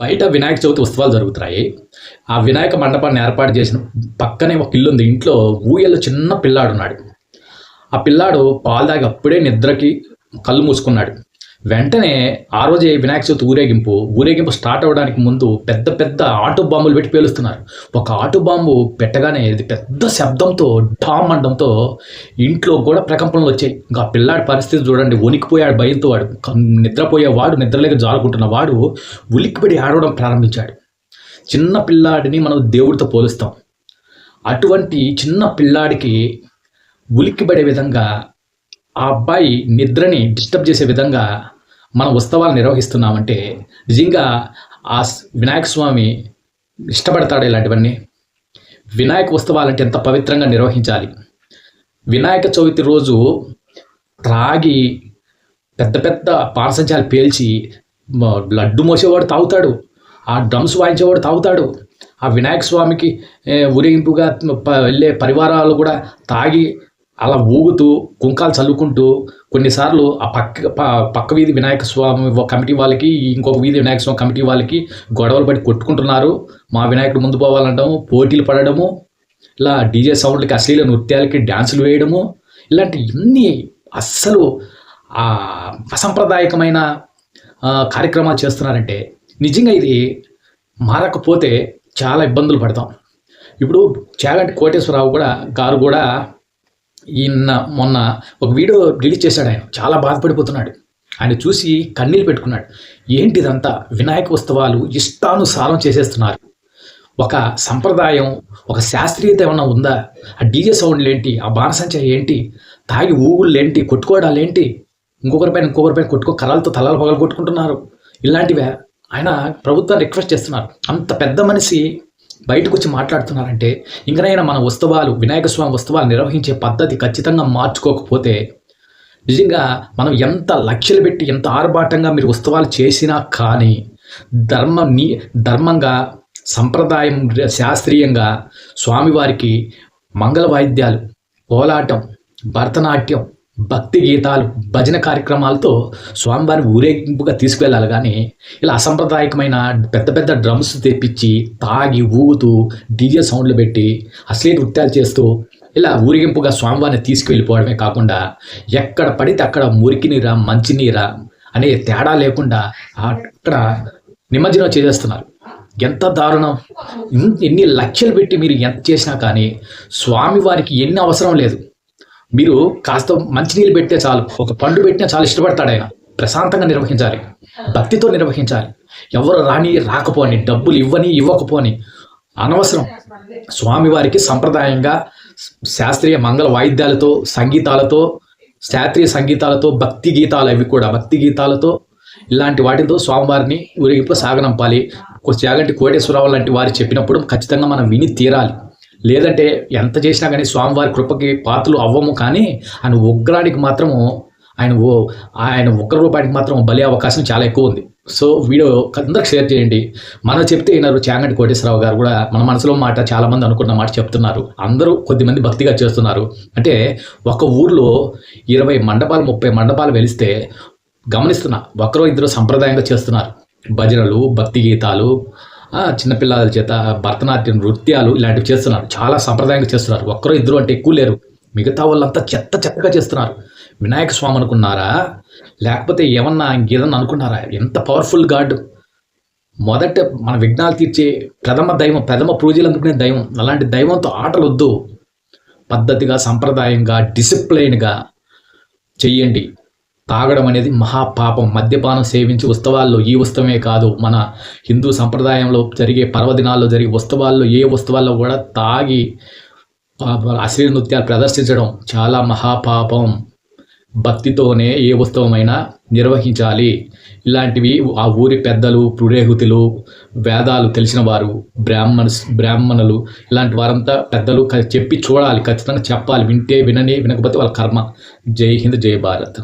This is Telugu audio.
బయట వినాయక చవితి ఉత్సవాలు జరుగుతున్నాయి. ఆ వినాయక మండపాన్ని ఏర్పాటు చేసిన పక్కనే ఒక ఇల్లు ఉంది. ఇంట్లో ఊయల్లో చిన్న పిల్లాడున్నాడు. ఆ పిల్లాడు పాలు తాగి అప్పుడే నిద్రకి కళ్ళు మూసుకున్నాడు. వెంటనే ఆ రోజే వినాయక చవితి ఊరేగింపు ఊరేగింపు స్టార్ట్ అవ్వడానికి ముందు పెద్ద పెద్ద ఆటో బాంబులు పెట్టి పేలుస్తున్నారు. ఒక ఆటో బాంబు పెట్టగానే ఇది పెద్ద శబ్దంతో డామ్ అనడంతో ఇంట్లో కూడా ప్రకంపనలు వచ్చాయి. ఇంకా పిల్లాడి పరిస్థితి చూడండి వణికిపోయాడు భయంతో వాడు నిద్రపోయేవాడు నిద్రలేక జారుకుంటున్న వాడు ఉలిక్కిపడి ఆడవడం ప్రారంభించాడు. చిన్న పిల్లాడిని మనం దేవుడితో పోలుస్తాం. అటువంటి చిన్న పిల్లాడికి ఉలిక్కిపడే విధంగా ఆ అబ్బాయి నిద్రని డిస్టర్బ్ చేసే విధంగా మనం ఉత్సవాలు నిర్వహిస్తున్నామంటే నిజంగా ఆ వినాయక స్వామి ఇష్టపడతాడు ఇలాంటివన్నీ. వినాయక ఉత్సవాలంటే ఎంత పవిత్రంగా నిర్వహించాలి. వినాయక చవితి రోజు త్రాగి పెద్ద పెద్ద పారసంచాలు పేల్చి లడ్డు మోసేవాడు తాగుతాడు. ఆ డ్రమ్స్ వాయించేవాడు తాగుతాడు. ఆ వినాయక స్వామికి ఊరేగింపుగా ప- వెళ్ళే పరివారాలు కూడా తాగి అలా ఊగుతూ కుంకాలు చల్లుకుంటూ కొన్నిసార్లు ఆ పక్క ప- పక్క వీధి వినాయక స్వామి కమిటీ వాళ్ళకి ఇంకొక వీధి వినాయక స్వామి కమిటీ వాళ్ళకి గొడవలు పడి కొట్టుకుంటున్నారు. మా వినాయకుడు ముందు పోవాలంటాము పోటీలు పడడము ఇలా డీజే సౌండ్లకి అశ్లీల నృత్యాలకి డ్యాన్సులు వేయడము ఇలాంటి ఇన్ని అస్సలు అసాంప్రదాయకమైన కార్యక్రమాలు చేస్తున్నారంటే నిజంగా ఇది మారకపోతే చాలా ఇబ్బందులు పడతాం. ఇప్పుడు చాగంటి కోటేశ్వరరావు కూడా గారు కూడా ఈయన మొన్న ఒక వీడియో డిలీట్ చేశాడు ఆయన. చాలా బాధపడిపోతున్నాడు. ఆయన చూసి కన్నీళ్ళు పెట్టుకున్నాడు. ఏంటిదంతా? వినాయక ఉత్సవాలు ఇష్టానుసారం చేసేస్తున్నారు. ఒక సంప్రదాయం ఒక శాస్త్రీయత ఏమన్నా ఉందా? ఆ డీజే సౌండ్లు ఏంటి ఆ బాణసంచ ఏంటి? తాగి ఊగుళ్ళు ఏంటి కొట్టుకోవడాలు ఏంటి ఇంకొకరిపైన ఇంకొకరిపైన కొట్టుకో కలలతో తలలు పగలు కొట్టుకుంటున్నారు ఇలాంటివే. ఆయన ప్రభుత్వాన్ని రిక్వెస్ట్ చేస్తున్నారు. అంత పెద్ద మనిషి బయటకు వచ్చి మాట్లాడుతున్నారంటే ఇంకనైనా మన ఉత్సవాలు వినాయక స్వామి ఉత్సవాలు నిర్వహించే పద్ధతి ఖచ్చితంగా మార్చుకోకపోతే నిజంగా మనం ఎంత లక్ష్యలు పెట్టి ఎంత ఆర్భాటంగా మీరు ఉత్సవాలు చేసినా కానీ ధర్మ నీ ధర్మంగా సంప్రదాయం శాస్త్రీయంగా స్వామివారికి మంగళ వాయిద్యాలు కోలాటం భరతనాట్యం భక్తి గీతాలు భజన కార్యక్రమాలతో స్వామివారిని ఊరేగింపుగా తీసుకువెళ్ళాలి కానీ ఇలా అసాంప్రదాయకమైన పెద్ద పెద్ద డ్రమ్స్ తెప్పించి తాగి ఊగుతూ డీజే సౌండ్లు పెట్టి అశ్లీల నృత్యాలు చేస్తూ ఇలా ఊరేగింపుగా స్వామివారిని తీసుకువెళ్ళిపోవడమే కాకుండా ఎక్కడ పడితే అక్కడ మురికి నీరా మంచినీరా అనే తేడా లేకుండా అక్కడ నిమజ్జనం చేసేస్తున్నారు. ఎంత దారుణం! ఎన్ని లక్షలు పెట్టి మీరు ఎంత చేసినా కానీ స్వామివారికి ఎన్ని అవసరం లేదు. మీరు కాస్త మంచినీళ్ళు పెడితే చాలు. ఒక పండు పెట్టినా చాలా ఇష్టపడతాడు ఆయన. ప్రశాంతంగా నిర్వహించాలి. భక్తితో నిర్వహించాలి. ఎవరు రాని రాకపోని డబ్బులు ఇవ్వని ఇవ్వకపోని. అనవసరం. స్వామివారికి సంప్రదాయంగా శాస్త్రీయ మంగళ వాయిద్యాలతో సంగీతాలతో శాస్త్రీయ సంగీతాలతో భక్తి గీతాలు అవి కూడా. భక్తి గీతాలతో ఇలాంటి వాటితో స్వామివారిని ఊరేగింపు సాగనంపాలి. జాగంటి కోటేశ్వరరావు లాంటి వారు చెప్పినప్పుడు ఖచ్చితంగా మనం విని తీరాలి. లేదంటే ఎంత చేసినా కానీ స్వామివారి కృపకి పాత్రలు అవ్వము కానీ ఆయన ఉగ్రానికి మాత్రము ఆయన ఓ ఆయన ఉగ్ర రూపానికి మాత్రం బలి అవకాశం చాలా ఎక్కువ ఉంది. సో వీడియో అందరికి షేర్ చేయండి. మనం చెప్తే విన్నారు చాంగంటి కోటేశ్వరరావు గారు కూడా మన మనసులో మాట చాలామంది అనుకున్న మాట చెప్తున్నారు. అందరూ కొద్దిమంది భక్తిగా చేస్తున్నారు. అంటే ఒక ఊర్లో ఇరవై మండపాలు ముప్పై మండపాలు వెలిస్తే గమనిస్తున్నా ఒకరో ఇద్దరు సంప్రదాయంగా చేస్తున్నారు. భజనలు భక్తి గీతాలు చిన్నపిల్లల చేత భరతనాట్యం నృత్యాలు ఇలాంటివి చేస్తున్నారు. చాలా సంప్రదాయంగా చేస్తున్నారు. ఒక్కరో ఇద్దరు అంటే ఎక్కువ లేరు. మిగతా వాళ్ళంతా చెత్త చెత్తగా చేస్తున్నారు. వినాయక స్వామి అనుకున్నారా? లేకపోతే ఏమన్నా ఇంకేదన్నా అనుకున్నారా? ఎంత పవర్ఫుల్ గాడ్. మొదట మన విఘ్నాలు తీర్చే ప్రథమ దైవం ప్రథమ పూజలు అందుకునే దైవం. అలాంటి దైవంతో ఆటలు వద్దు. పద్ధతిగా సంప్రదాయంగా డిసిప్లైన్గా చెయ్యండి. తాగడం అనేది మహాపాపం. మద్యపానం సేవించి ఉత్సవాల్లో ఈ ఉత్సవమే కాదు. మన హిందూ సంప్రదాయంలో జరిగే పర్వదినాల్లో జరిగే ఉత్సవాల్లో ఏ ఉత్సవాల్లో కూడా తాగి అశ్లీల నృత్యాలు ప్రదర్శించడం చాలా మహాపాపం. భక్తితోనే ఏ ఉత్సవమైనా నిర్వహించాలి. ఇలాంటివి ఆ ఊరి పెద్దలు పురేహుతులు వేదాలు తెలిసిన వారు బ్రాహ్మణస్ బ్రాహ్మణులు ఇలాంటి వారంతా పెద్దలు చెప్పి చూడాలి. ఖచ్చితంగా చెప్పాలి. వింటే వినని వినకపోతే వాళ్ళ కర్మ. జై హింద్ జై భారత్.